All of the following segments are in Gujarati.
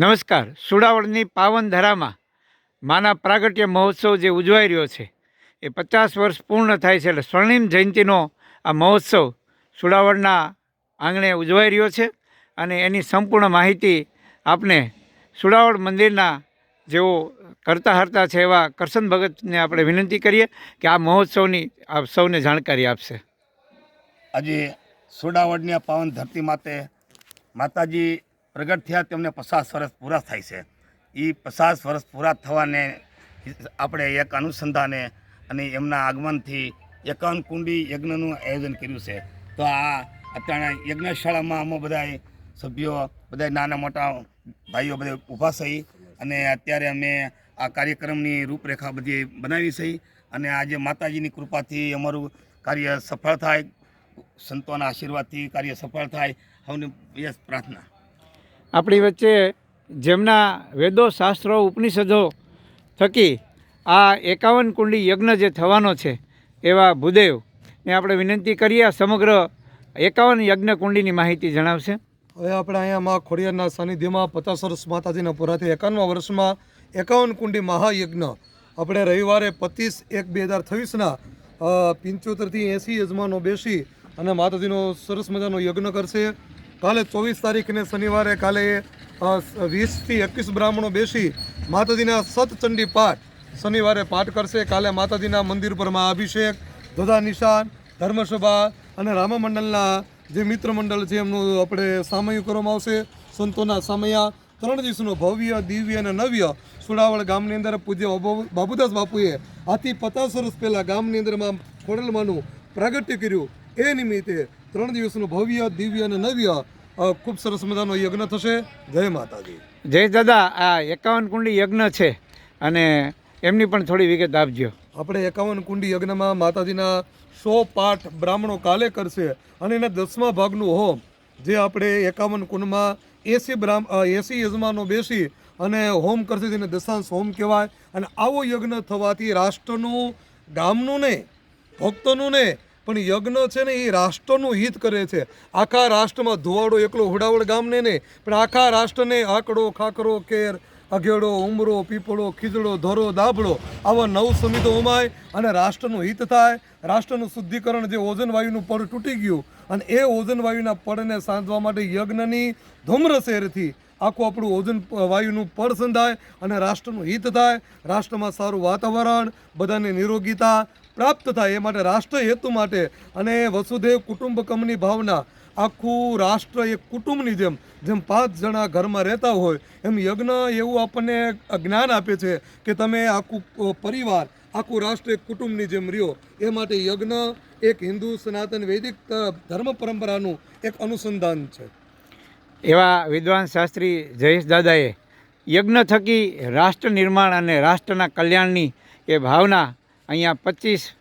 નમસ્કાર. સુડાવળની પાવન ધરામાં માના પ્રાગટ્ય મહોત્સવ જે ઉજવાઈ રહ્યો છે, એ પચાસ વર્ષ પૂર્ણ થાય છે એટલે સ્વર્ણિમ જયંતિનો આ મહોત્સવ સુડાવળના આંગણે ઉજવાઈ રહ્યો છે અને એની સંપૂર્ણ માહિતી આપને સુડાવળ મંદિરના જેઓ કરતા હરતા છે એવા કરશન ભગતને આપણે વિનંતી કરીએ કે આ મહોત્સવની આપ સૌને જાણકારી આપશે. આજે સુડાવળની આ પાવન ધરતી માતે માતાજી પ્રગટ થયા, તેમને પચાસ વર્ષ પૂરા થાય છે. એ પચાસ વર્ષ પૂરા થવાને આપણે એક અનુસંધાને અને એમના આગમનથી એકાવન કુંડી યજ્ઞનું આયોજન કર્યું છે. તો આ અત્યારે યજ્ઞશાળામાં અમે બધા સભ્યો બધા નાના મોટા ભાઈઓ બધા ઊભા થઈ અને અત્યારે અમે આ કાર્યક્રમની રૂપરેખા બધી બનાવી છે અને આજે માતાજીની કૃપાથી અમારું કાર્ય સફળ થાય, સંતોના આશીર્વાદથી કાર્ય સફળ થાય. હવની યસ પ્રાર્થના. આપણી વચ્ચે જેમના વેદો, શાસ્ત્રો, ઉપનિષદો થકી આ એકાવન કુંડી યજ્ઞ જે થવાનો છે એવા ભૂદેવ ને આપણે વિનંતી કરીએ, આ સમગ્ર એકાવન યજ્ઞ કુંડીની માહિતી જણાવશે. હવે આપણે અહીંયા મા ખોડિયારના સાનિધ્યમાં પચાસ વર્ષ માતાજીના પુરાથી એકાવનમા વર્ષમાં એકાવન કુંડી મહાયજ્ઞ. આપણે રવિવારે પચીસ એક બે હજાર છવ્વીસના પંચોતેરથી એંસી યજમાનો બેસી અને માતાજીનો સરસ મજાનો યજ્ઞ કરશે. કાલે ચોવીસ તારીખને શનિવારે કાલે વીસથી એકવીસ બ્રાહ્મણો બેસી માતાજીના સતચંડી પાઠ શનિવારે પાઠ કરશે. કાલે માતાજીના મંદિર પર અભિષેક ધોધા નિશાન, ધર્મસભા અને રામા મંડળના જે મિત્રમંડળ છે એમનું આપણે સામયું કરવામાં આવશે. સંતોના સામયા, ત્રણ દિવસનું ભવ્ય, દિવ્ય અને નવ્ય સુડાવળ ગામની અંદર પૂજ્ય બાબુદાસ બાપુએ આથી પચાસ વર્ષ પહેલાં ગામની અંદરમાં ખોડલમાંનું પ્રાગટ્ય કર્યું. એ નિમિત્તે ત્રણ દિવસનું ભવ્ય દિવ્ય અને નવ્ય ખૂબ સરસ મજાનો યજ્ઞ થશે. જય માતાજી. જય દાદા આ એકાવન કુંડી યજ્ઞ છે અને એમની પણ થોડી વિગત આપજો. આપણે એકાવન કુંડી યજ્ઞમાં માતાજીના સો પાઠ બ્રાહ્મણો કાલે કરશે અને એના દસમા ભાગનું હોમ જે આપણે એકાવન કુંડમાં એસી બ્રાહ્મ એસી યજમાનો બેસી અને હોમ કરશે જેને દશાંશ હોમ કહેવાય. અને આવો યજ્ઞ થવાથી રાષ્ટ્રનું ગામનું નહીં ભક્તોનું નહીં પણ યજ્ઞ છે ને એ રાષ્ટ્રનું હિત કરે છે. આખા રાષ્ટ્રમાં ધોવાડો એકલો હુડાવડ ગામને નહીં પણ આખા રાષ્ટ્રને આકડો, ખાકરો, કેર, અઘેડો, ઉમરો, પીપળો, ખીજડો, ધરો, દાભડો આવા નવ સમિતો ઉમાય અને રાષ્ટ્રનું હિત થાય. રાષ્ટ્રનું શુદ્ધિકરણ જે ઓઝન વાયુનું પડ તૂટી ગયું અને એ ઓઝન વાયુના પડને સાંધવા માટે યજ્ઞની ધૂમ્રશેરથી આખું આપણું ઓઝન વાયુનું પડ સંધાય અને રાષ્ટ્રનું હિત થાય. રાષ્ટ્રમાં સારું વાતાવરણ, બધાને નિરોગીતા પ્રાપ્ત થાય એ માટે રાષ્ટ્ર હેતુ માટે અને વસુદેવ કુટુંબકમની ભાવના. આખું રાષ્ટ્ર એક કુટુંબની જેમ જેમ પાંચ જણા ઘરમાં રહેતા હોય, એમ યજ્ઞ એવું આપણને જ્ઞાન આપે છે કે તમે આખું પરિવાર, આખું રાષ્ટ્ર એક કુટુંબની જેમ રહ્યો. એ માટે યજ્ઞ એક હિન્દુ સનાતન વૈદિક ધર્મ પરંપરાનું એક અનુસંધાન છે. એવા વિદ્વાન શાસ્ત્રી જયેશ દાદાએ યજ્ઞ થકી રાષ્ટ્ર નિર્માણ અને રાષ્ટ્રના કલ્યાણની એ ભાવના અહીંયા પચીસ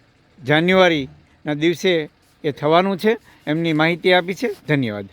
જાન્યુઆરીના દિવસે એ થવાનું છે. એમની માહિતી આપી છે. ધન્યવાદ.